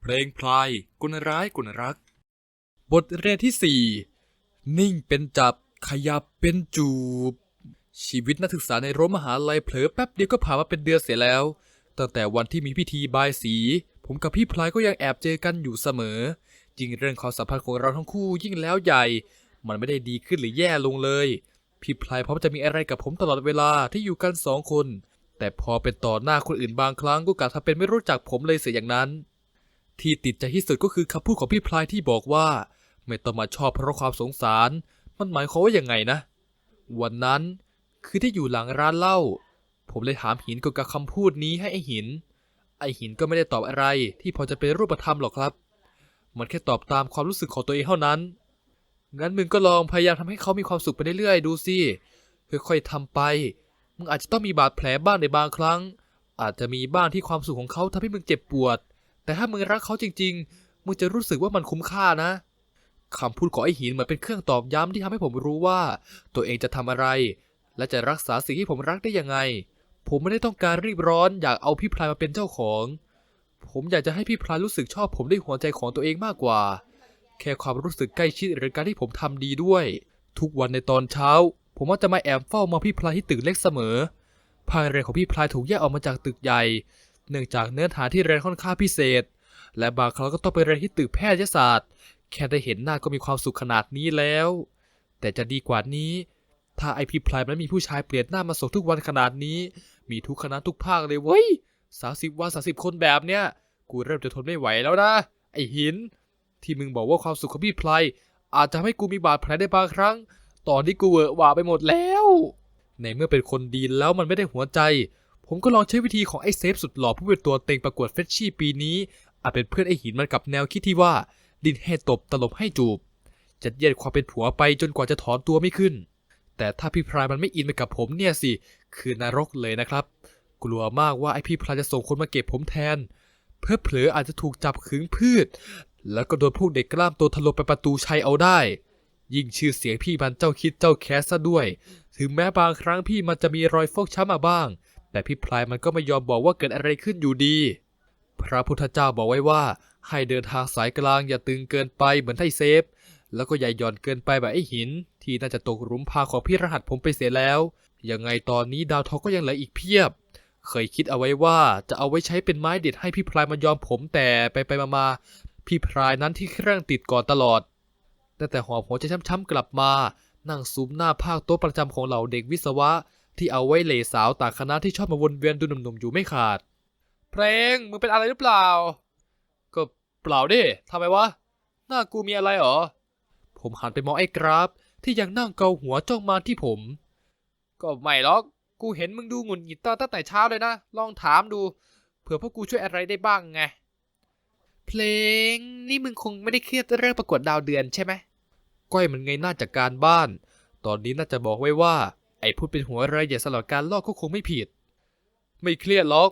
เพลงพลายกุลร้ายกุลรัก บทเรียนที่สี่นิ่งเป็นจับ ขยับเป็นจูบ ชีวิตนักศึกษาในรั้วมหาลัยเผลอแป๊บเดียวก็ผ่านมาเป็นเดือนเสียแล้ว ตั้งแต่วันที่มีพิธีบายสี ผมกับพี่พลายก็ยังแอบเจอกันอยู่เสมอ จริงเรื่องความสัมพันธ์ของเราทั้งคู่ยิ่งแล้วใหญ่ มันไม่ได้ดีขึ้นหรือแย่ลงเลย พี่พลายพร้อมจะมีอะไรกับผมตลอดเวลาที่อยู่กันสองคน แต่พอเป็นต่อหน้าคนอื่นบางครั้งก็กลับทำเป็นไม่รู้จักผมเลยเสียอย่างนั้น ที่ติดใจที่สุดก็คือคำพูดของพี่พลายที่บอกว่า ไม่ต้องมาชอบเพราะความสงสาร มันหมายความว่าอยังไงนะ วันนั้นคือที่อยู่หลังร้านเหล้าผมเลยถามหินเกี่ยวกับคำพูดนี้ให้ไอหิน ไอหินก็ไม่ได้ตอบอะไรที่พอจะเป็นรูปธรรมหรอกครับ มันแค่ตอบตามความรู้สึกของตัวเองเท่านั้น งั้นมึงก็ลองพยายามทำให้เขามีความสุขไปเรื่อยๆดูสิค่อยๆทำไป มึงอาจจะต้องมีบาดแผลบ้างในบางครั้ง อาจจะมีบ้างที่ความสุขของเขาทำให้มึงเจ็บปวด แต่ถ้ามึงรักเขาจริง ๆ มึงจะรู้สึกว่ามันคุ้มค่านะคำพูดของไอ้หินเหมือนเป็นเครื่องตอบย้ำที่ทำให้ผมรู้ว่า ตัวเองจะทำอะไร และจะรักษาสิ่งที่ผมรักได้ยังไง ผมไม่ได้ต้องการรีบร้อนอยากเอาพี่พลายมาเป็นเจ้าของ ผมอยากจะให้พี่พลายรู้สึกชอบผมด้วยหัวใจของตัวเองมากกว่า แค่ความรู้สึกใกล้ชิดหรือการที่ผมทำดีด้วย ทุกวันในตอนเช้า ผมว่าจะมาแอบเฝ้ามองพี่พลายที่ตึกเล็กเสมอภายเรียนของพี่พลายถูกแยกออกมาจากตึกใหญ่ เนื่องจากเนื้อหาที่เรียนค่อนข้างพิเศษ และบางครั้งก็ต้องไปเรียนที่ตึกแพทยศาสตร์ แค่ได้เห็นหน้าก็มีความสุขขนาดนี้แล้ว แต่จะดีกว่านี้ ถ้าไอพีพลายมันมีผู้ชายเปลี่ยนหน้ามาส่งทุกวันขนาดนี้ มีทุกคณะทุกภาคเลยเว้ยสาสิบวันสาสิบคนแบบเนี้ย กูเริ่มจะทนไม่ไหวแล้วนะ ไอหิน ที่มึงบอกว่าความสุขของพี่พลายอาจจะทำให้กูมีบาดแผลได้บางครั้ง ตอนนี้กูเวอะหวาไปหมดแล้ว ในเมื่อเป็นคนดีแล้วมันไม่ได้หัวใจ ผมก็ลองใช้วิธีของไอ้เซฟสุดหล่อผู้เป็นตัวเต็งประกวดเฟชชี่ปีนี้ อาจเป็นเพื่อนไอ้หินมันกับแนวคิดที่ว่า ดินให้ตบตลบให้จูบ จัดเยียดความเป็นผัวไปจนกว่าจะถอนตัวไม่ขึ้น แต่ถ้าพี่พรายมันไม่อินไปกับผมเนี่ยสิ คือนรกเลยนะครับ กลัวมากว่าไอ้พี่พรายจะส่งคนมาเก็บผมแทน เพื่อเผลออาจจะถูกจับขึงพืช แล้วก็โดนพวกเด็กกล้ามโตถล่มไปประตูชัยเอาได้ยิ่งชื่อเสียงพี่มันเจ้าคิดเจ้าแคสซะด้วย ถึงแม้บางครั้งพี่มันจะมีรอยฟกช้ำมาบ้าง แต่พี่พลายมันก็ไม่ยอมบอกว่าเกิดอะไรขึ้นอยู่ดี พระพุทธเจ้าบอกไว้ว่า ให้เดินทางสายกลางอย่าตึงเกินไปเหมือนไทเซฟ แล้วก็อย่าหย่อนเกินไปแบบไอ้หิน ที่น่าจะตกหลุมพาของพี่รหัสผมไปเสียแล้ว ยังไงตอนนี้ดาวทองก็ยังเหลืออีกเพียบ เคยคิดเอาไว้ว่าจะเอาไว้ใช้เป็นไม้เด็ดให้พี่พลายมันยอมผมแต่ไปไปมามาพี่พลายนั้นที่เครื่องติดก่อนตลอดแต่แต่หอบหัวใจช้ำๆกลับมา นั่งซูมหน้าภาคโต๊ะประจำของเหล่าเด็กวิศวะ ที่เอาไว้เลสาวต่างคณะที่ชอบมาวนเวียนดูหนุ่มๆอยู่ไม่ขาด เพลงมึงเป็นอะไรหรือเปล่า ก็เปล่าดิทำไมวะ หน้ากูมีอะไรหรอ ผมหันไปมองไอ้กราฟ ที่ยังนั่งเกาหัวจ้องมาที่ผม ก็ไม่หรอก กูเห็นมึงดูหงุดหงิดตั้งแต่เช้าเลยนะ ลองถามดู เผื่อพวกกูช่วยอะไรได้บ้างไง เพลงนี่มึงคงไม่ได้เครียดเรื่องประกวดดาวเดือนใช่ไหมก้อยมันไงหน่าจากการบ้าน ตอนนี้น่าจะบอกไว้ว่า ไอ้พูดเป็นหัวอะไรอย่าสลับการลอกก็คงไม่ผิด ไม่เครียดหรอก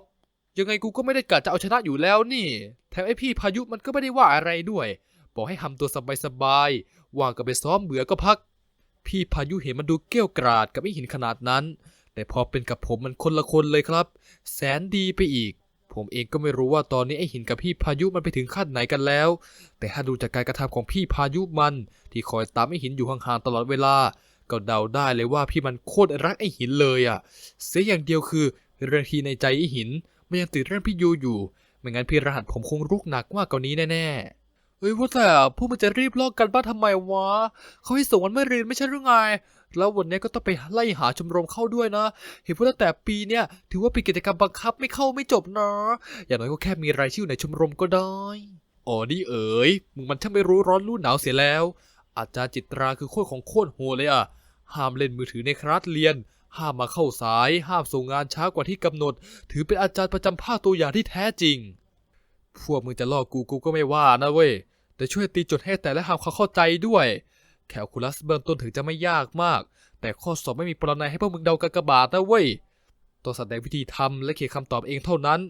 ยังไงกูก็ไม่ได้กะจะเอาชนะอยู่แล้วนี่ แถมไอ้พี่พายุมันก็ไม่ได้ว่าอะไรด้วย บอกให้ทำตัวสบายๆว่างก็ไปซ้อมเบื่อก็พัก พี่พายุเห็นมันดูเกี้ยวกราดกับไอหินขนาดนั้น แต่พอเป็นกับผมมันคนละคนเลยครับ แสนดีไปอีก ผมเองก็ไม่รู้ว่าตอนนี้ไอหินกับพี่พายุมันไปถึงขั้นไหนกันแล้ว แต่ถ้าดูจากการกระทำของพี่พายุมัน ที่คอยตามไอหินอยู่ห่างๆตลอดเวลา ก็เดาได้เลยว่าพี่มันโคตรรักไอหินเลยอะ เสียอย่างเดียวคือเรื่องที่ในใจไอหินมันยังติดเรื่องพี่ยูอยู่ ไม่งั้นพี่รหัสผมคงรุกหนักมากกว่านี้แน่ๆ เฮ้ยว่าแต่พวกมันจะรีบลอกกันบ้านทำไมวะเขาให้ส่งวันไม่เรียนไม่ใช่หรือไง แล้ววันนี้ก็ต้องไปไล่หาชมรมเข้าด้วยนะ เห็นว่าตั้งแต่ปีเนี่ยถือว่าเป็นกิจกรรมบังคับไม่เข้าไม่จบนะ อย่างน้อยก็แค่มีรายชื่อในชมรมก็ได้ อ๋อนี่เอ๋ยมึงมันช่างไม่รู้ร้อนรู้หนาวเสียแล้ว อาจารย์จิตราคือโคตรของโคตรโหเลยอะห้ามเล่นมือถือในคลาสเรียน ห้ามมาเข้าสาย ห้ามส่งงานช้ากว่าที่กำหนด ถือเป็นอาจารย์ประจำภาคตัวอย่างที่แท้จริง พวกมึงจะลอกูกูก็ไม่ว่านะเว้ย แต่ช่วยตีโจทย์ให้แต่และทำความเข้าใจด้วย แคลคูลัสเบื้องต้นถึงจะไม่ยากมาก แต่ข้อสอบไม่มีปรนัยให้พวกมึงเดากากบาทนะเว้ยต้องแสดงวิธีทำและเขียนคำตอบเองเท่านั้น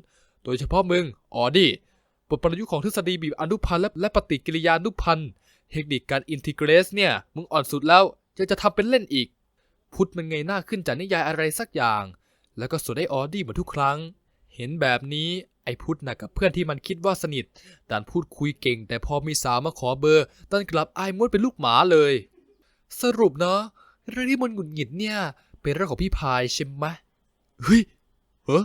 โดยเฉพาะมึง อ๋อดิบทประยุกต์ของทฤษฎีบีบอนุพันธ์และและปฏิกิริยานุพันธ์ เทคนิคการอินทิเกรสเนี่ย มึงอ่อนสุดแล้วยังจะทำเป็นเล่นอีก พุทธมันเงหน้าขึ้นจากนิยายอะไรสักอย่าง แล้วก็สวดได้ออดี้เหมือนทุกครั้ง เห็นแบบนี้ไอ้พุทธนะกับเพื่อนที่มันคิดว่าสนิทดันพูดคุยเก่ง แต่พอมีสาวมาขอเบอร์ดันกลับอายมดเป็นลูกหมาเลย สรุปเนาะเรื่องที่มันหงุดหงิดเนี่ย เป็นเรื่องของพี่พายใช่ไหมเฮ้ยเฮ้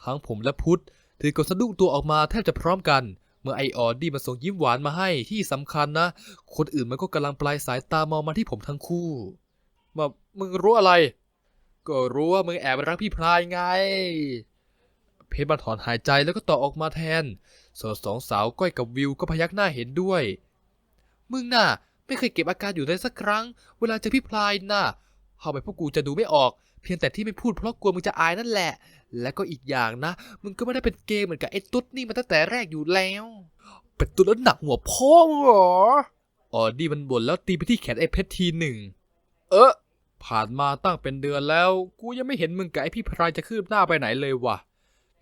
ทั้งผมและพุทธถือกดสะดุ้งตัวออกมาแทบจะพร้อมกัน เมื่อไอออดี้มาส่งยิ้มหวานมาให้ที่สำคัญนะ คนอื่นมันก็กำลังปลายสายตามองมาที่ผมทั้งคู่มามึงรู้อะไร ก็รู้ว่ามึงแอบรักพี่พลายไง เพชรมาถอนหายใจแล้วก็ต่อออกมาแทน ส่วนสองสาวก้อยกับวิวก็พยักหน้าเห็นด้วย มึงน่ะ ไม่เคยเก็บอาการอยู่ได้สักครั้ง เวลาเจอพี่พลายน่ะ เข้าไปพวกกูจะดูไม่ออก เพียงแต่ที่ไม่พูดเพราะกลัวมึงจะอายนั่นแหละ และก็อีกอย่างนะ มึงก็ไม่ได้เป็นเกย์เหมือนกับไอ้ตุ๊ดนี่มาตั้งแต่แรกอยู่แล้ว เป็นตุ๊ดแล้วหนักหัวพ่อมึงเหรออ๋อดีมันบ่นแล้วตีไปที่แขนไอ้เพชรทีหนึ่ง เออผ่านมาตั้งเป็นเดือนแล้ว กูยังไม่เห็นมึงกับไอ้พี่พลายจะคืบหน้าไปไหนเลยวะ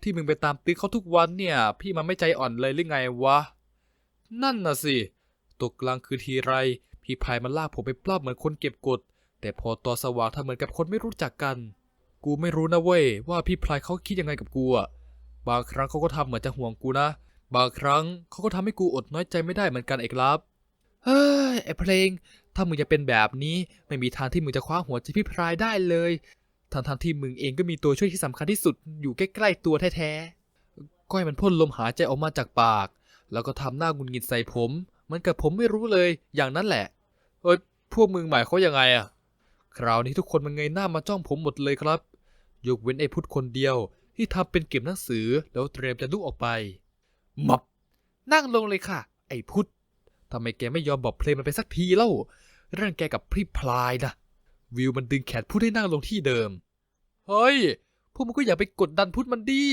ที่มึงไปตามตื้อเขาทุกวันเนี่ย พี่มันไม่ใจอ่อนเลยหรือไงวะ นั่นน่ะสิตกกลางคืนทีไร พี่พายมันลากผมไปปล้ำเหมือนคนเก็บกด แต่พอตอนสว่างทำเหมือนกับคนไม่รู้จักกัน กูไม่รู้นะเว้ยว่าพี่พลายเขาคิดยังไงกับกูอะบางครั้งเขาก็ทำเหมือนจะห่วงกูนะ บางครั้งเขาก็ทำให้กูอดน้อยใจไม่ได้เหมือนกันเอกลับเฮ้ยไอเพลง ถ้ามึงจะเป็นแบบนี้ ไม่มีทางที่มึงจะคว้าหัวใจพี่พลายได้เลยทั้งทางที่มึงเองก็มีตัวช่วยที่สำคัญที่สุดอยู่ใกล้ๆตัวแท้ๆ ก้อยมันพ่นลมหายใจออกมาจากปาก แล้วก็ทำหน้างุนงิดใส่ผม มันกับผมไม่รู้เลยอย่างนั้นแหละ เอ้ยพวกมึงหมายเขายังไงอะ คราวนี้ทุกคนมันเงยหน้ามาจ้องผมหมดเลยครับ ยกเว้นไอ้พุทธคนเดียวที่ทำเป็นเก็บหนังสือแล้วเตรียมจะลุกออกไปมับนั่งลงเลยค่ะ ไอ้พุทธทำไมแกไม่ยอมบอกเพลงมันไปสักทีเล่า เรื่องแกกับพี่พลายนะ วิวมันดึงแขนพุทธให้นั่งลงที่เดิม เฮ้ย พวกมึงก็อย่าไปกดดันพุทธมันดี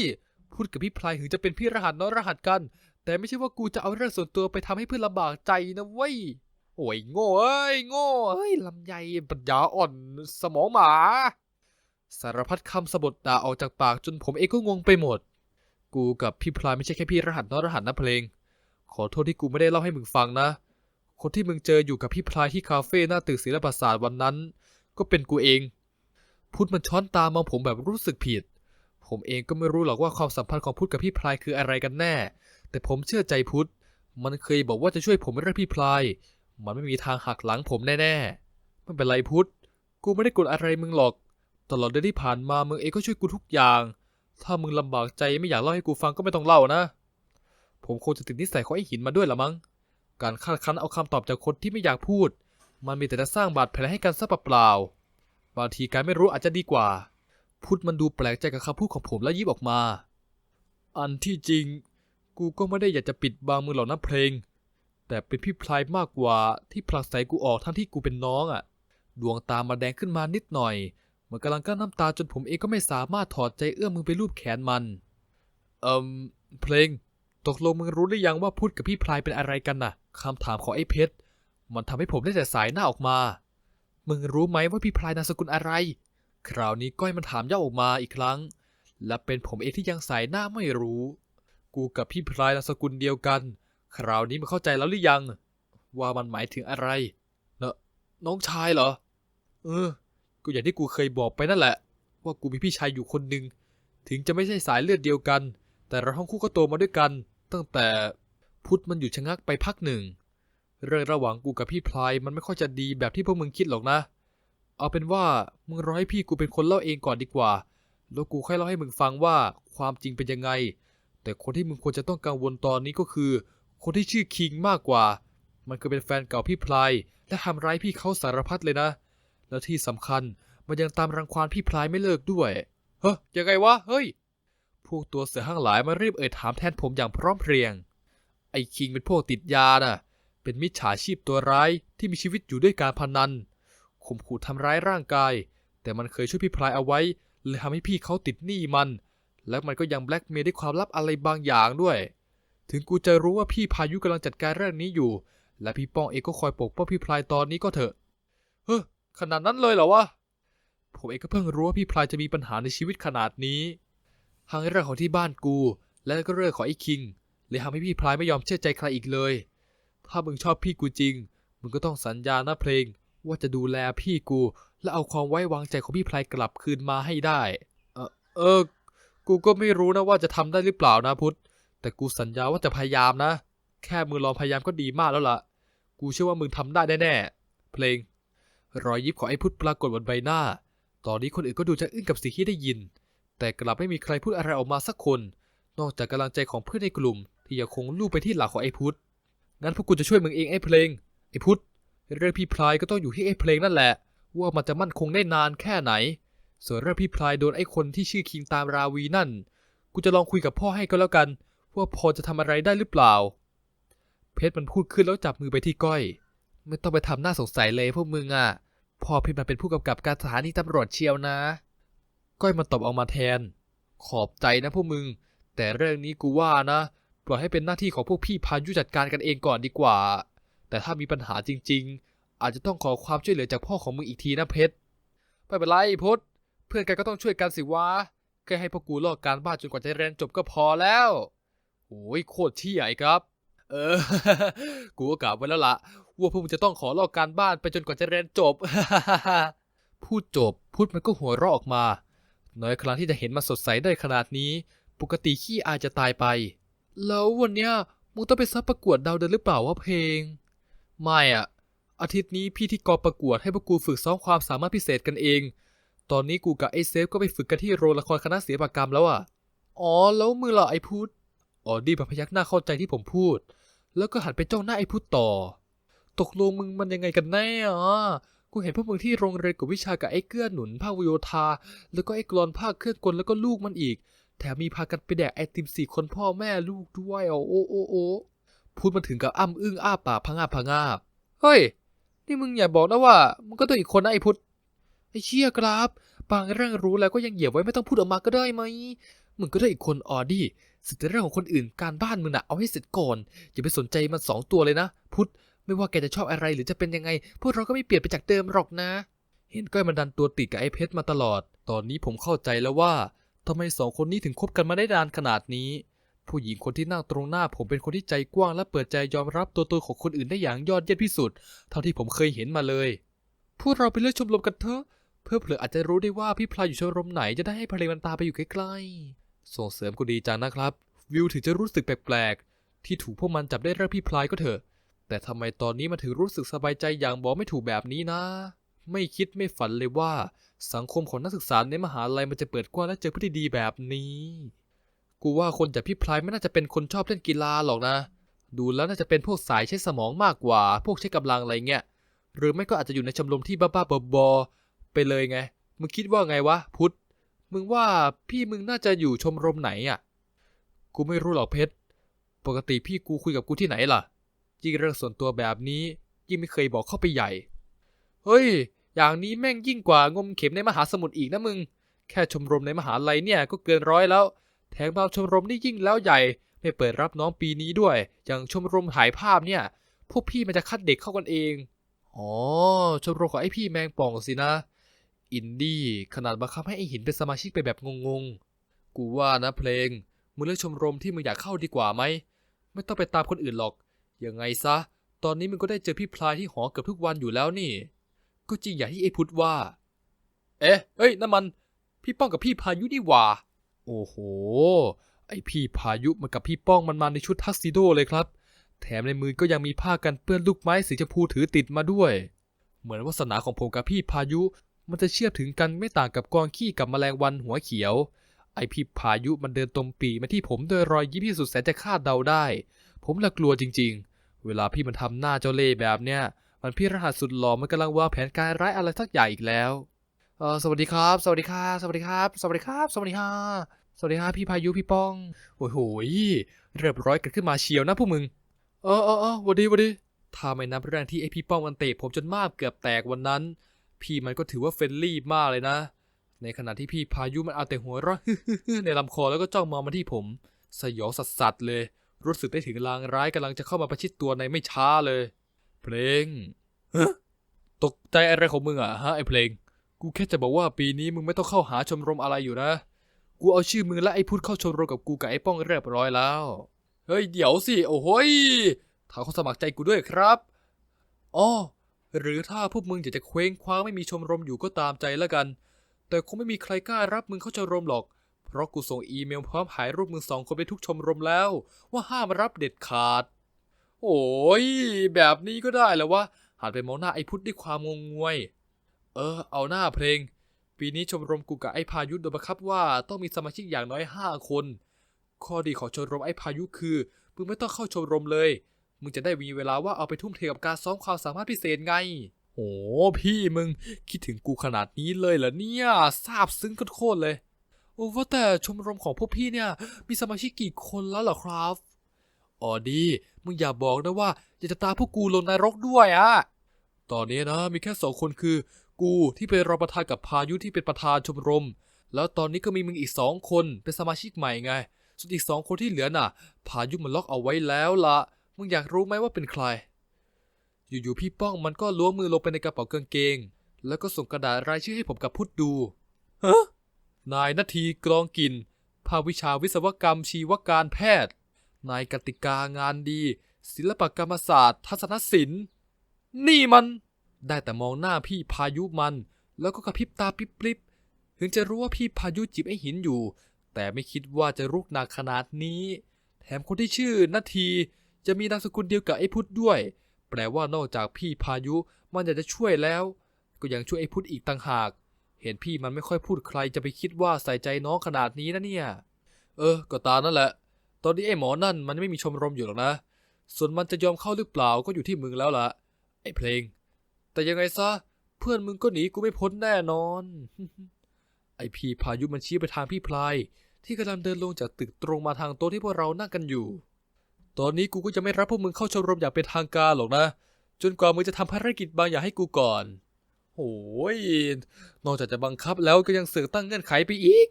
พุทธกับพี่พลายถึงจะเป็นพี่รหัสน้องรหัสกัน แต่ไม่ใช่ว่ากูจะเอาเรื่องส่วนตัวไปทำให้เพื่อนลำบากใจนะเว้ย โอ้ยโง่เอ้ยโง่เอ้ยลำไยปัญญาอ่อนสมองหมา สารพัดคำสะบดด่าออกจากปากจนผมเองก็งงไปหมด กูกับพี่พลายไม่ใช่แค่พี่รหัสน้อรหัสนะเพลง ขอโทษที่กูไม่ได้เล่าให้มึงฟังนะ คนที่มึงเจออยู่กับพี่พลายที่คาเฟ่หน้าตึกศิลปศาสตร์วันนั้น ก็เป็นกูเอง พุทธมันช้อนตามองผมแบบรู้สึกผิด ผมเองก็ไม่รู้หรอกว่าความสัมพันธ์ของพุทธกับพี่พลายคืออะไรกันแน่ แต่ผมเชื่อใจพุทธมันเคยบอกว่าจะช่วยผมเรื่องพี่พลาย มันไม่มีทางหักหลังผมแน่ๆ ไม่เป็นไรพุทธ กูไม่ได้กดอะไรมึงหรอก ตลอดเดือนที่ผ่านมามึงเองก็ช่วยกูทุกอย่าง ถ้ามึงลำบากใจไม่อยากเล่าให้กูฟังก็ไม่ต้องเล่านะ ผมคงจะติดนิสัยของไอ้หินมาด้วยละมั้ง การคาดคั้นเอาคำตอบจากคนที่ไม่อยากพูด มันมีแต่จะสร้างบาดแผลให้กันซะเปล่าๆ บางทีการไม่รู้อาจจะดีกว่า พุทธมันดูแปลกใจกับคำพูดของผมแล้วยิ้มออกมา อันที่จริง กูก็ไม่ได้อยากจะปิดบังมึงหรอกนะเพลง แต่เป็นพี่พลายมากกว่าที่ผลักใส่กูออกทั้งที่กูเป็นน้องอะ่ะ ดวงตามาแดงขึ้นมานิดหน่อย มันกำลังกั้นน้ำตาจนผมเองก็ไม่สามารถถอดใจเอื้อมมือไปรูปแขนมัน เอิมเพลง ตกลงมึงรู้หรือยังว่าพุทธกับพี่พลายเป็นอะไรกันน่ะคำถามของไอ้เพชร มันทำให้ผมได้แต่สายหน้าออกมา มึงรู้ไหมว่าพี่พลายนามสกุลอะไร คราวนี้ก้อยมันถามย่าออกมาอีกครั้ง และเป็นผมเองที่ยังสายหน้าไม่รู้ กูกับพี่พลายนามสกุลเดียวกัน คราวนี้มันเข้าใจแล้วหรือยัง ว่ามันหมายถึงอะไรเนอะน้องชายเหรอ เออ ก็อย่างที่กูเคยบอกไปนั่นแหละ ว่ากูมีพี่ชายอยู่คนหนึ่งถึงจะไม่ใช่สายเลือดเดียวกัน แต่เราทั้งคู่ก็โตมาด้วยกัน ตั้งแต่พุทธมันอยู่ชะงักไปพักหนึ่ง เรื่องระหว่างกูกับพี่พลายมันไม่ค่อยจะดีแบบที่พวกมึงคิดหรอกนะ เอาเป็นว่ามึงรอให้พี่กูเป็นคนเล่าเองก่อนดีกว่า แล้วกูค่อยเล่าให้มึงฟังว่าความจริงเป็นยังไง แต่คนที่มึงควรจะต้องกังวลตอนนี้ก็คือ คนที่ชื่อคิงมากกว่า มันคือเป็นแฟนเก่าพี่พลายและทำร้ายพี่เขาสารพัดเลยนะ แล้วที่สำคัญมันยังตามรังควานพี่พลายไม่เลิกด้วย เฮ้ยยังไงวะ เฮ้ย พวกตัวเสือห้างหลายมารีบเอ่ยถามแทนผมอย่างพร้อมเพรียง ไอ้คิงเป็นพวกติดยาน่ะ เป็นมิจฉาชีพตัวร้ายที่มีชีวิตอยู่ด้วยการพนัน ข่มขู่ทำร้ายร่างกาย แต่มันเคยช่วยพี่พลายเอาไว้เลยทำให้พี่เขาติดหนี้มัน และมันก็ยังแบล็กเมย์ด้วยความลับอะไรบางอย่างด้วย ถึงกูจะรู้ว่าพี่พายุกำลังจัดการเรื่องนี้อยู่ และพี่ป้องเองก็คอยปกป้องพี่พลายตอนนี้ก็เถอะ เฮ้อขนาดนั้นเลยเหรอวะ ผมเองก็เพิ่งรู้ว่าพี่พลายจะมีปัญหาในชีวิตขนาดนี้ทั้งเรื่องของที่บ้านกู และก็เรื่องของไอ้คิงเลยทำให้พี่พลายไม่ยอมเชื่อใจใครอีกเลย ถ้ามึงชอบพี่กูจริง มึงก็ต้องสัญญานะเพลง ว่าจะดูแลพี่กู และเอาความไว้วางใจของพี่พลายกลับคืนมาให้ได้ เออเออ กูก็ไม่รู้นะว่าจะทำได้หรือเปล่านะพุทธ แต่กูสัญญาว่าจะพยายามนะ แค่มือลองพยายามก็ดีมากแล้วล่ะ กูเชื่อว่ามึงทำได้แน่ๆ เพลง รอยยิ้มของไอ้พุทธปรากฏบนใบหน้า ตอนนี้คนอื่นก็ดูจะอึ้งกับสิ่งที่ได้ยิน แต่กลับไม่มีใครพูดอะไรออกมาสักคน นอกจากกำลังใจของเพื่อนในกลุ่ม ที่ยังคงลู่ไปที่หลักของไอ้พุทธ งั้นพวกกูจะช่วยมึงเองไอ้เพลง ไอ้พุทธ เรื่องพี่พลายก็ต้องอยู่ที่ไอ้เพลงนั่นแหละ ว่ามันจะมั่นคงได้นานแค่ไหน ส่วนเรื่องพี่พลายโดนไอ้คนที่ชื่อคิงตามราวีนั่น กูจะลองคุยกับพ่อให้ก็แล้วกัน ว่าพอจะทำอะไรได้หรือเปล่า เพชรมันพูดขึ้นแล้วจับมือไปที่ก้อย ไม่ต้องไปทำหน้าสงสัยเลยพวกมึงอะพ่อเพชรมันเป็นผู้กำกับการสถานีตำรวจเชียวนะ ก้อยมันตอบออกมาแทน ขอบใจนะพวกมึง แต่เรื่องนี้กูว่านะ ปล่อยให้เป็นหน้าที่ของพวกพี่พายุจัดการกันเองก่อนดีกว่า แต่ถ้ามีปัญหาจริง ๆ อาจจะต้องขอความช่วยเหลือจากพ่อของมึงอีกทีนะเพชรไม่เป็นไรพุทธเพื่อนกันก็ต้องช่วยกันสิวะแค่ให้พวกกูลอกการบ้านจนกว่าจะเรียนจบก็พอแล้ว โอ้ยโคตรเที่ยไอ้ครับ เออ กูก็กล่าวไว้แล้วล่ะว่าพวกมึงจะต้องขอลอกการบ้านไปจนกว่าจะเรียนจบ พูดจบพุทธมันก็หัวเราะออกมา น้อยครั้งที่จะเห็นมันสดใสได้ขนาดนี้ ปกติขี้อายจะตายไป แล้ววันเนี้ยมึงต้องไปซับประกวดดาวเดินหรือเปล่าวะเพลง ไม่อะอาทิตย์นี้พี่ที่กองประกวดให้พวกกูฝึกซ้อมความสามารถพิเศษกันเอง ตอนนี้กูกับไอ้เซฟก็ไปฝึกกันที่โรงละครคณะศิลปากกรรมแล้วอะ อ๋อ แล้วมือล่ะไอ้พุทธ ออดีมาพยักหน้าเข้าใจที่ผมพูด แล้วก็หันไปจ้องหน้าไอ้พุทธต่อ ตกลงมึงมันยังไงกันแน่อะกูเห็นพวกมึงที่โรงเรียนกับวิชากับไอ้เกื้อหนุนภาควิโยธา แล้วก็ไอ้กรอนภาคเครื่องกลแล้วก็ลูกมันอีก แถมมีพากันไปแดกไอติมสี่คนพ่อแม่ลูกด้วยอ๋อโอ้โอ้โอ้พูดมาถึงกับอ้ำอึ้งอ้าปากพังอาบพังอาบเฮ้ย นี่มึงอย่าบอกนะว่ามึงก็ตัวอีกคนนะไอ้พุทธไอ้เชี่ยครับ บางเรื่องรู้แล้วก็ยังเหยียบไว้ไม่ต้องพูดออกมาก็ได้ไหมมึงก็ได้อีกคนออดี้ สิแต่เรื่องของคนอื่นการบ้านมึงนะเอาให้เสร็จก่อนอย่าไปสนใจมันสองตัวเลยนะ พุทธไม่ว่าแกจะชอบอะไรหรือจะเป็นยังไง พวกเราก็ไม่เปลี่ยนไปจากเดิมหรอกนะ เห็นก้อยมันดันตัวติดกับไอ้เพชรมาตลอด ตอนนี้ผมเข้าใจแล้วว่าทำไมสองคนนี้ถึงคบกันมาได้นานขนาดนี้ ผู้หญิงคนที่นั่งตรงหน้าผมเป็นคนที่ใจกว้างและเปิดใจยอมรับตัวตนของคนอื่นได้อย่างยอดเยี่ยมที่สุด เท่าที่ผมเคยเห็นมาเลย พวกเราไปเลือกชมรมกันเถอะ เพื่อเผื่ออาจจะรู้ได้ว่าพี่พลายอยู่ชมรมไหนจะได้ให้เพลงมันตาไปอยู่ใกล้ๆ ส่งเสริมก็ดีจังนะครับ วิวถึงจะรู้สึกแปลกๆ ที่ถูกพวกมันจับได้เรื่องพี่พลายก็เถอะ แต่ทำไมตอนนี้มันถึงรู้สึกสบายใจอย่างบอกไม่ถูกแบบนี้นะ ไม่คิดไม่ฝันเลยว่า สังคมของนักศึกษาในมหาลัยมันจะเปิดกว้างและเจอพฤติดีแบบนี้ กูว่าคนจากพี่พลายไม่น่าจะเป็นคนชอบเล่นกีฬาหรอกนะ ดูแล้วน่าจะเป็นพวกสายใช้สมองมากกว่า พวกใช้กำลังอะไรเงี้ย หรือไม่ก็อาจจะอยู่ในชมรมที่บ้าๆบอๆไปเลยไง มึงคิดว่าไงวะ พุทธ มึงว่าพี่มึงน่าจะอยู่ชมรมไหนอะ กูไม่รู้หรอกเพชร ปกติพี่กูคุยกับกูที่ไหนล่ะ ยิ่งเรื่องส่วนตัวแบบนี้ ยิ่งไม่เคยบอกเข้าไปใหญ่ เฮ้ย อย่างนี้แม่งยิ่งกว่างมเข็มในมหาสมุทรอีกนะมึง แค่ชมรมในมหาลัยเนี่ยก็เกินร้อยแล้ว แถมบางชมรมนี่ยิ่งแล้วใหญ่ ไม่เปิดรับน้องปีนี้ด้วย อย่างชมรมถ่ายภาพเนี่ย พวกพี่มันจะคัดเด็กเข้ากันเอง อ๋อ ชมรมของไอพี่แมงป่องสินะ อินดี้ขนาดบังคับให้ไอหินเป็นสมาชิกไปแบบงงๆ กูว่านะเพลง มึงเลือกชมรมที่มึงอยากเข้าดีกว่าไหม ไม่ต้องไปตามคนอื่นหรอก ยังไงซะ ตอนนี้มึงก็ได้เจอพี่พลายที่หอเกือบทุกวันอยู่แล้วนี่ ก็จริงอย่างที่ไอพุทธว่า เอ๊ะ เอ้ยนั่นมัน พี่ป้องกับพี่พายุนี่หว่า โอ้โห ไอพี่พายุมากับพี่ป้องมันมาในชุดทักซิโดเลยครับ แถมในมือก็ยังมีผ้ากันเปื้อนลูกไม้สีชมพูถือติดมาด้วยเหมือนวาสนาของผมกับพี่พายุ มันจะเชื่อมถึงกันไม่ต่างกับกองขี้กับแมลงวันหัวเขียว ไอพี่พายุมันเดินตรงปีมาที่ผมโดยรอยยิ้มที่สุดแสนจะคาดเดาได้ ผมละกลัวจริง ๆ เวลาพี่มันทำหน้าเจ้าเล่ห์แบบเนี้ย มันพี่รหัสสุดหล่อมันกำลังวางแผนการร้ายอะไรสักอย่างอีกแล้ว เออสวัสดีครับ สวัสดีครับสวัสดีครับ สวัสดีครับ สวัสดีครับสวัสดีครับพี่พายุพี่ป้อง โอ้โหยเรียบร้อยกันขึ้นมาเชียวนะพวกมึง เออเออเออวันดีหวันดีถ้าไม่นับเรื่องที่ไอพี่ป้องมันเตะผมจนมากเกือบแตกวันนั้น พี่มันก็ถือว่าเฟรนลี่มากเลยนะ ในขณะที่พี่พายุมันเอาแต่หัวเราะในลำคอแล้วก็จ้องมองมาที่ผม สยองสัสๆเลย รู้สึกได้ถึงลางร้ายกำลังจะเข้ามาประชิดตัวในไม่ช้าเลย เพลงฮะตกใจอะไรของมึงอะฮะไอ้เพลง กูแค่จะบอกว่าปีนี้มึงไม่ต้องเข้าหาชมรมอะไรอยู่นะ กูเอาชื่อมึงและไอ้พุทธเข้าชมรมกับกูกับไอ้ป้องเรียบร้อยแล้ว เฮ้ยเดี๋ยวสิ โอ้โหยถ้าเขาสมัครใจกูด้วยครับอ๋อ หรือถ้าพวกมึงอยากจะเคว้งคว้างไม่มีชมรมอยู่ก็ตามใจแล้วกัน แต่คงไม่มีใครกล้ารับมึงเข้าชมรมหรอก เพราะกูส่งอีเมลพร้อมหายรูปมึงสองคนไปทุกชมรมแล้ว ว่าห้ามรับเด็ดขาด โอ้ยแบบนี้ก็ได้แล้ววะหันไปมองหน้าไอ้พุทธด้วยความงงงวย เออ เอาหน้าเพลง ปีนี้ชมรมกูกับไอ้พายุโดนบังคับว่าต้องมีสมาชิกอย่างน้อยห้าคน ข้อดีของชมรมไอ้พายุคือมึงไม่ต้องเข้าชมรมเลย มึงจะได้มีเวลาว่าเอาไปทุ่มเทกับการซ้อมความสามารถพิเศษไงโอ้พี่มึงคิดถึงกูขนาดนี้เลยเหรอเนี่ยซาบซึ้งโคตรเลย โอ้ว่าแต่ชมรมของพวกพี่เนี่ย มีสมาชิกกี่คนแล้วเหรอครับอ๋อดีมึงอย่าบอกนะว่าอยากจะตาพวกกูลงนรกด้วยอะตอนนี้นะมีแค่สองคนคือ กูที่เป็นรองประธานกับพายุที่เป็นประธานชมรม แล้วตอนนี้ก็มีมึงอีกสองคนเป็นสมาชิกใหม่ไง ส่วนอีกสองคนที่เหลือน่ะ พายุมันล็อกเอาไว้แล้วละ มึงอยากรู้ไหมว่าเป็นใคร อยู่ๆพี่ป้องมันก็ล้วงมือลงไปในกระเป๋ากางเกง แล้วก็ส่งกระดาษรายชื่อให้ผมกับพุทธดูฮะนายนาทีกรองกิน ภาควิชาวิศวกรรมชีวการแพทย์ นายกติกางานดี ศิลปกรรมศาสตร์ ทัศนศิลป์ นี่มัน ได้แต่มองหน้าพี่พายุมัน แล้วก็กระพริบตาปิ๊บปิบถึงจะรู้ว่าพี่พายุจีบไอ้หินอยู่ แต่ไม่คิดว่าจะรุกหนักขนาดนี้ แถมคนที่ชื่อนาที จะมีนามสกุลเดียวกับไอ้พุทธด้วย แปลว่านอกจากพี่พายุมันอยากจะช่วยแล้ว ก็ยังช่วยไอ้พุทธอีกต่างหาก เห็นพี่มันไม่ค่อยพูดใครจะไปคิดว่าใส่ใจน้องขนาดนี้นะเนี่ย เออ ก็ตานั่นแหละ ตอนนี้ไอ้หมอนั่นมันไม่มีชมรมอยู่หรอกนะ ส่วนมันจะยอมเข้าหรือเปล่าก็อยู่ที่มึงแล้วล่ะ ไอ้เพลง แต่ยังไงซะเพื่อนมึงก็หนีกูไม่พ้นแน่นอน ไอพี่พายุมันชี้ไปทางพี่พลายที่กำลังเดินลงจากตึกตรงมาทางโต๊ะที่พวกเรานั่งกันอยู่ ตอนนี้กูก็จะไม่รับพวกมึงเข้าชมรมอย่างเป็นทางการหรอกนะ จนกว่ามึงจะทำภารกิจบางอย่างให้กูก่อนโอ้ยนอกจากจะบังคับแล้วก็ยังเสือกตั้งเงื่อนไขไปอีก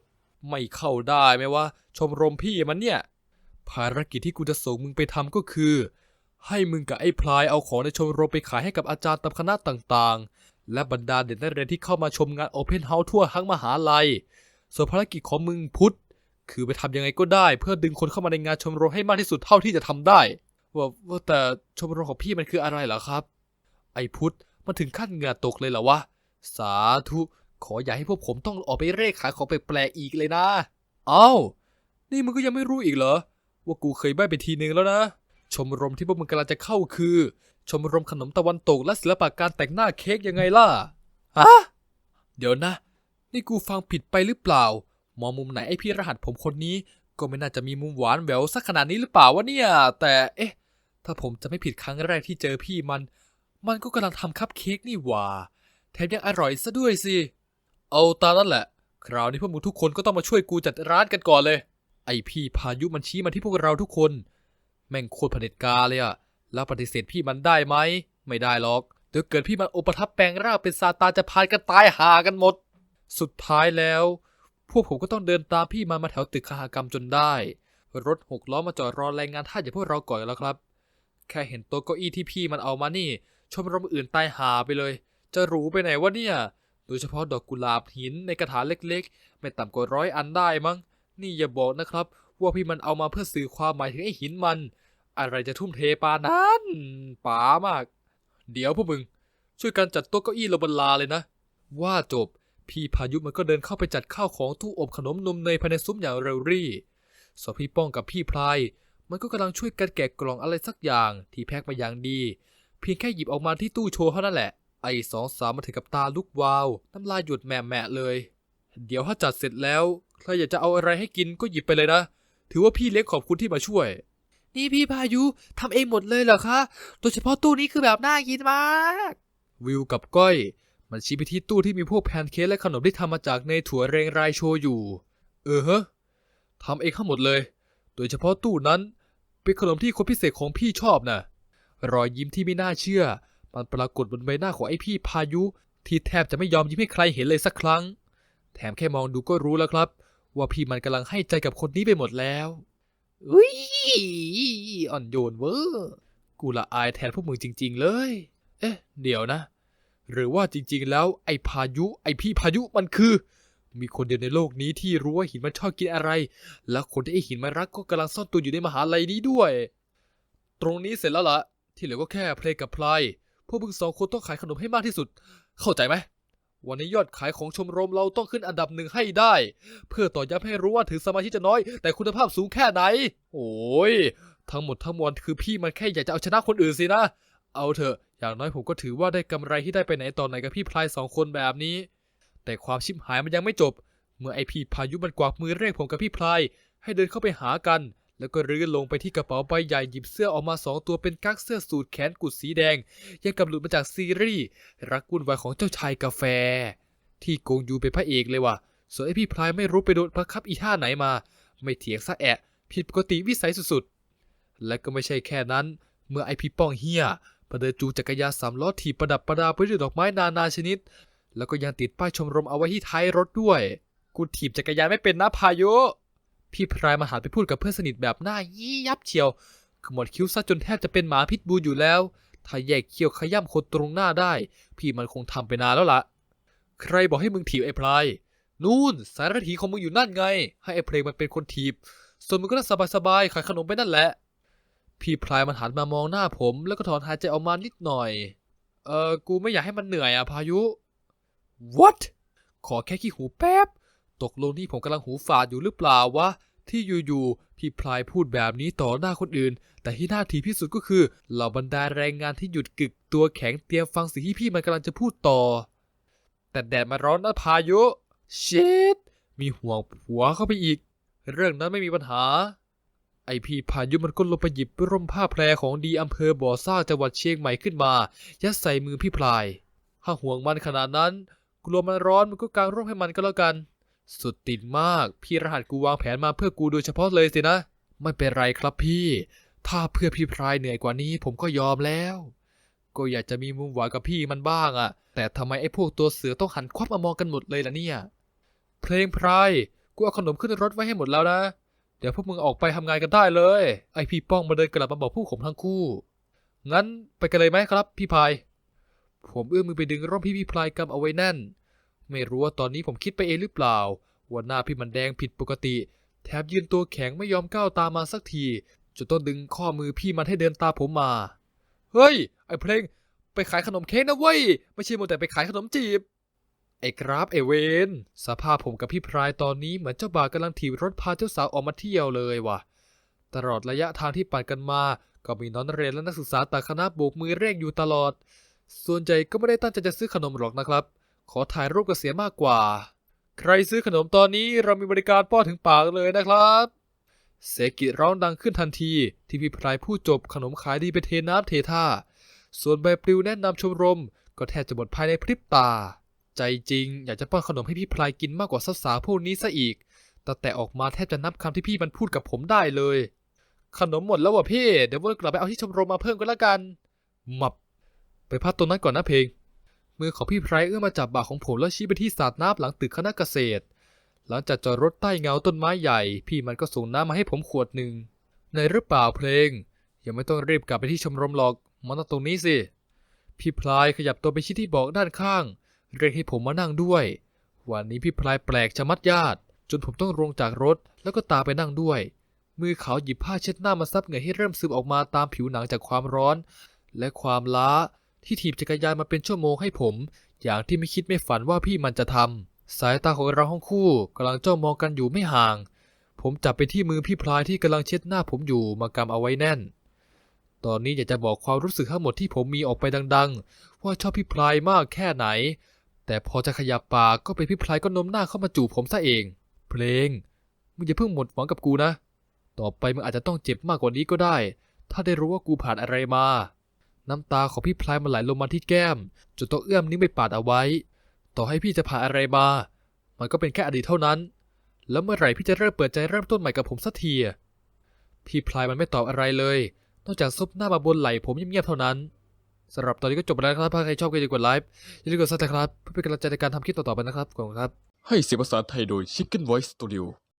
ไม่เข้าได้ไหมวะชมรมพี่มันเนี่ย ภารกิจที่กูจะส่งมึงไปทำก็คือ ให้มึงกับไอ้พลายเอาของในชมรมไปขายให้กับอาจารย์ตามคณะต่างๆ และบรรดาเด็กนักเรียนที่เข้ามาชมงานโอเพนเฮาส์ทั่วทั้งมหาลัย ส่วนภารกิจของมึงพุทธ คือไปทำยังไงก็ได้ เพื่อดึงคนเข้ามาในงานชมรมให้มากที่สุดเท่าที่จะทำได้ ว่าว่าแต่ชมรมของพี่มันคืออะไรเหรอครับ ไอ้พุทธมันถึงขั้นเหงื่อตกเลยเหรอวะ สาธุ ขออย่าให้พวกผมต้องออกไปเร่ขายของแปลกๆอีกเลยนะ เอ้า นี่มึงก็ยังไม่รู้อีกเหรอ ว่ากูเคยใบ้ไปทีนึงแล้วนะ ชมรมที่พวกมึงกำลังจะเข้าคือ ชมรมขนมตะวันตกและศิลปะการแต่งหน้าเค้กยังไงล่ะ ฮะ เดี๋ยวนะ นี่กูฟังผิดไปหรือเปล่า มองมุมไหนไอพี่รหัสผมคนนี้ ก็ไม่น่าจะมีมุมหวานแหววสักขนาดนี้หรือเปล่าวะเนี่ย แต่เอ๊ะ ถ้าผมจะไม่ผิดครั้งแรกที่เจอพี่มัน มันก็กำลังทำคัพเค้กนี่หว่า แถมยังอร่อยซะด้วยสิ เอาตามนั้นแหละ คราวนี้พวกมึงทุกคนก็ต้องมาช่วยกูจัดร้านกันก่อนเลย ไอพี่พายุมันชี้มาที่พวกเราทุกคน แม่งโคตรเผด็จการเลยอะแล้วปฏิเสธพี่มันได้ไหม ไม่ได้หรอกเดี๋ยวเกิดพี่มันอุปทับแปลงร่างเป็นซาตานจะพานกันตายหากันหมด สุดท้ายแล้ว พวกผมก็ต้องเดินตามพี่มันมาแถวตึกคหกรรมจนได้ รถหกล้อมาจอดรอแรงงานท่าอย่างพวกเราก่อนแล้วครับ แค่เห็นโต๊ะเก้าอี้ที่พี่มันเอามานี่ ชมรมอื่นตายหาไปเลย จะหรูไปไหนวะเนี่ย โดยเฉพาะดอกกุหลาบหินในกระถางเล็กๆ ไม่ต่ำกว่าร้อยอันได้มั้ง นี่อย่าบอกนะครับว่าพี่มันเอามาเพื่อสื่อความหมายถึงไอ้หินมัน อะไรจะทุ่มเทปานนั้นป๋ามาก เดี๋ยวพวกมึง ช่วยกันจัดโต๊ะเก้าอี้ลงบนลาเลยนะ ว่าจบ พี่พายุมันก็เดินเข้าไปจัดข้าวของตู้อบขนมนมเนยภายในซุ้มอย่างเร็วรี่ส่วนพี่ป้องกับพี่พลาย มันก็กำลังช่วยกันแกะกล่องอะไรสักอย่างที่แพ็คมาอย่างดี เพียงแค่หยิบออกมาที่ตู้โชว์เท่านั้นแหละ ไอ้สองสาวมาถึงกับตาลุกวาว น้ำลายหยุดแหม่แม่ๆเลย เดี๋ยวถ้าจัดเสร็จแล้วใครอยากจะเอาอะไรให้กินก็หยิบไปเลยนะ ถือว่าพี่เล็กขอบคุณที่มาช่วย นี่พี่พายุทำเองหมดเลยเหรอคะ โดยเฉพาะตู้นี้คือแบบน่ากินมาก วิวกับก้อย มันชี้ไปที่ตู้ที่มีพวกแพนเค้กและขนมที่ทำมาจากเนถั่วเรงรายโชว์อยู่ เออฮะทำเองทั้งหมดเลย โดยเฉพาะตู้นั้น เป็นขนมที่คนพิเศษของพี่ชอบนะรอยยิ้มที่ไม่น่าเชื่อ มันปรากฏบนใบหน้าของไอ้พี่พายุ ที่แทบจะไม่ยอมยิ้มให้ใครเห็นเลยสักครั้ง แถมแค่มองดูก็รู้แล้วครับ ว่าพี่มันกำลังให้ใจกับคนนี้ไปหมดแล้วอุ้ยอ่อนโยนเวอร์กูละอายแทนพวกมึงจริง ๆ เลย เอ๊ะ เดี๋ยวนะ หรือว่าจริงๆ แล้วไอ้พายุไอ้พี่พายุมันคือ มีคนเดียวในโลกนี้ที่รู้ว่าหินมันชอบกินอะไร และคนที่ไอหินมันรักก็กำลังซ่อนตัวอยู่ในมหาลัยนี้ด้วย ตรงนี้เสร็จแล้วละที่เหลือก็แค่เพลงกับพลายพวกมึงสองคนต้องขายขนมให้มากที่สุด เข้าใจไหมวันนี้ยอดขายของชมรมเราต้องขึ้นอันดับหนึ่งให้ได้ เพื่อต่อย้ำให้รู้ว่าถึงสมาชิกจะน้อย แต่คุณภาพสูงแค่ไหน โอ้ยทั้งหมดทั้งมวลคือพี่มันแค่อยากจะเอาชนะคนอื่นสินะ เอาเถอะ อย่างน้อยผมก็ถือว่าได้กำไรที่ได้ไปไหนตอนไหนกับพี่พลายสองคนแบบนี้ แต่ความชิบหายมันยังไม่จบ เมื่อไอพี่พายุมันกวักมือเรียกผมกับพี่พลาย ให้เดินเข้าไปหากัน แล้วก็รื้อลงไปที่กระเป๋าใบใหญ่หยิบเสื้อออกมาสองตัวเป็นกั๊กเสื้อสูทแขนกุดสีแดงยังกับหลุดมาจากซีรีส์รักวุ่นวายของเจ้าชายกาแฟ ที่โกงยูเป็นพระเอกเลยว่ะ ส่วนไอพี่พลายไม่รู้ไปโดนบังคับอีท่าไหนมา ไม่เถียงซะแอะ ผิดปกติวิสัยสุดๆ และก็ไม่ใช่แค่นั้น เมื่อไอพี่ป้องเฮีย ประเดินจูจักรยานสามล้อถีบประดับประดาไปด้วยดอกไม้นานาชนิด แล้วก็ยังติดป้ายชมรมเอาไว้ที่ท้ายรถด้วย กูถีบจักรยานไม่เป็นนะพายุ พี่พรายมาหันไปพูดกับเพื่อนสนิทแบบหน้ายี่ยับเชียวขมวดคิ้วซะจนแทบจะเป็นหมาพิษบูอยู่แล้ว ถ้าแยกเขี้ยวขย้ำคนตรงหน้าได้ พี่มันคงทำไปนานแล้วล่ะ ใครบอกให้มึงถีบไอ้พลาย นู่นสารถีของมึงอยู่นั่นไง ให้ไอ้เพลงมันเป็นคนถีบ ส่วนมึงก็นั่งสบายๆขายขนมไปนั่นแหละ พี่พลายมันหันมามองหน้าผม แล้วก็ถอนหายใจออกมานิดหน่อย เออกูไม่อยากให้มันเหนื่อยอะพายุ what ขอแค่ขี้หูแป๊บ ตกลงนี่ผมกำลังหูฝาดอยู่หรือเปล่าวะ ที่อยู่ๆพี่พลายพูดแบบนี้ต่อหน้าคนอื่น แต่ที่น่าทีที่สุดก็คือ เหล่าบรรดาแรงงานที่หยุดกึกตัวแข็งเตรียมฟังสิ่งที่พี่มันกำลังจะพูดต่อ แต่แดดมาร้อนนะพายุชิดมีห่วงหัวเข้าไปอีก เรื่องนั้นไม่มีปัญหา ไอพี่พายุมันก็ลงไปหยิบร่มผ้าแพรของดีอำเภอบ่อซ่าจังหวัดเชียงใหม่ขึ้นมา ยัดใส่มือพี่พลาย ถ้าห่วงมันขนาดนั้น กลัวมันร้อนมันก็กางร่มให้มันก็แล้วกัน สุดติดมาก พี่รหัสกูวางแผนมาเพื่อกูโดยเฉพาะเลยสินะ ไม่เป็นไรครับพี่ ถ้าเพื่อพี่พลายเหนื่อยกว่านี้ผมก็ยอมแล้ว ก็อยากจะมีมุมหวานกับพี่มันบ้างอะแต่ทำไมไอ้พวกตัวเสือต้องหันควับมามองกันหมดเลยล่ะเนี่ย เพลงพรายกูเอาขนมขึ้นรถไว้ให้หมดแล้วนะ ดี๋ยวพวกมึงออกไปทำงานกันได้เลย ไอพี่ป้องมาเดินกลับมาบอกผู้ผมทั้งคู่ งั้นไปกันเลยไหมครับ พี่พาย ผมเอื้อมมือไปดึงร่มพี่พี่พลายกำเอาไว้แน่น ไม่รู้ว่าตอนนี้ผมคิดไปเองหรือเปล่า ว่าหน้าพี่มันแดงผิดปกติ แถมยืนตัวแข็งไม่ยอมก้าวตามมาสักทีจนต้องดึงข้อมือพี่มันให้เดินตามผมมา เฮ้ย ไอเพลง ไปขายขนมเค้กนะเว้ย ไม่ใช่มัวแต่ไปขายขนมจีบ ไอ้กราฟไอเวนสภาพผมกับพี่พรายตอนนี้เหมือนเจ้าบ่าวกำลังถีบรถพาเจ้าสาวออกมาเที่ยวเลยว่ะ ตลอดระยะทางที่ปั่นกันมา ก็มีน้องเรียนและนักศึกษาต่างคณะโบกมือเรียกอยู่ตลอด ส่วนใหญ่ก็ไม่ได้ตั้งใจจะซื้อขนมหรอกนะครับ ขอถ่ายรูปก็เสียมากกว่า ใครซื้อขนมตอนนี้เรามีบริการป้อนถึงปากเลยนะครับเสกิร้องดังขึ้นทันที ที่พี่พรายพูดจบขนมขายดีไปเทน้ำเทท่า ส่วนใบปลิวแนะนำชมรม ก็แทบจะหมดภายในพริบตา ใจจริง อยากจะป้อนขนมให้พี่พลายกินมากกว่าสาวๆพวกนี้ซะอีก แต่แต่ออกมาแทบจะนับคำที่พี่มันพูดกับผมได้เลย ขนมหมดแล้วว่ะพี่ เดี๋ยววนกลับไปเอาที่ชมรมมาเพิ่มก็แล้วกัน หมับ ไปพักตรงนั้นก่อนนะเพลง มือของพี่ไพรเอื้อมมาจับบ่าของผมแล้วชี้ไปที่สาดน้ำหลังตึกคณะเกษตร หลังจากจอดรถใต้เงาต้นไม้ใหญ่ พี่มันก็ส่งน้ำมาให้ผมขวดหนึ่ง ในหรือเปล่าเพลง ยังไม่ต้องรีบกลับไปที่ชมรมหรอกมานั่งตรงนี้สิ พี่พลายขยับตัวไปชี้ที่บาะด้านข้าง เรียกให้ผมมานั่งด้วย วันนี้พี่พลายแปลกชะมัดญาติ จนผมต้องลงจากรถแล้วก็ตาไปนั่งด้วย มือเขาหยิบผ้าเช็ดหน้ามาซับเหงื่อให้เริ่มซึมออกมาตามผิวหนังจากความร้อน และความล้าที่ถีบจักรยานมาเป็นชั่วโมงให้ผม อย่างที่ไม่คิดไม่ฝันว่าพี่มันจะทำสายตาของเราทั้งคู่กำลังจ้องมองกันอยู่ไม่ห่าง ผมจับไปที่มือพี่พลายที่กำลังเช็ดหน้าผมอยู่มากำเอาไว้แน่นตอนนี้อยากจะบอกความรู้สึกทั้งหมดที่ผมมีออกไปดัง ๆ ว่าชอบพี่พลายมากแค่ไหน แต่พอจะขยับปากก็เป็นพี่พลายก็น้มหน้าเข้ามาจูบผมซะเอง เพลง มึงอย่าเพิ่งหมดหวังกับกูนะ ต่อไปมึงอาจจะต้องเจ็บมากกว่านี้ก็ได้ ถ้าได้รู้ว่ากูผ่านอะไรมา น้ำตาของพี่พลายมันไหลลงมาที่แก้มจนต้องเอื้อมนิ้วไปปาดเอาไว้ ต่อให้พี่จะผ่านอะไรมา มันก็เป็นแค่อดีตเท่านั้น แล้วเมื่อไหร่พี่จะเริ่มเปิดใจเริ่มต้นใหม่กับผมสักทีพี่พลายมันไม่ตอบอะไรเลย นอกจากซบหน้ามาบนไหล่ผมเงียบๆเท่านั้น สำหรับตอนนี้ก็จบไปแล้วครับ ถ้าใครชอบก็อย่าลืมกดไลค์อย่าลืมกดซับสไครป์เพื่อเป็นกำลังใจในการทำคลิปต่อๆไปนะครับขอบคุณครับ ให้เสียงภาษาไทยโดย Chicken Voice Studio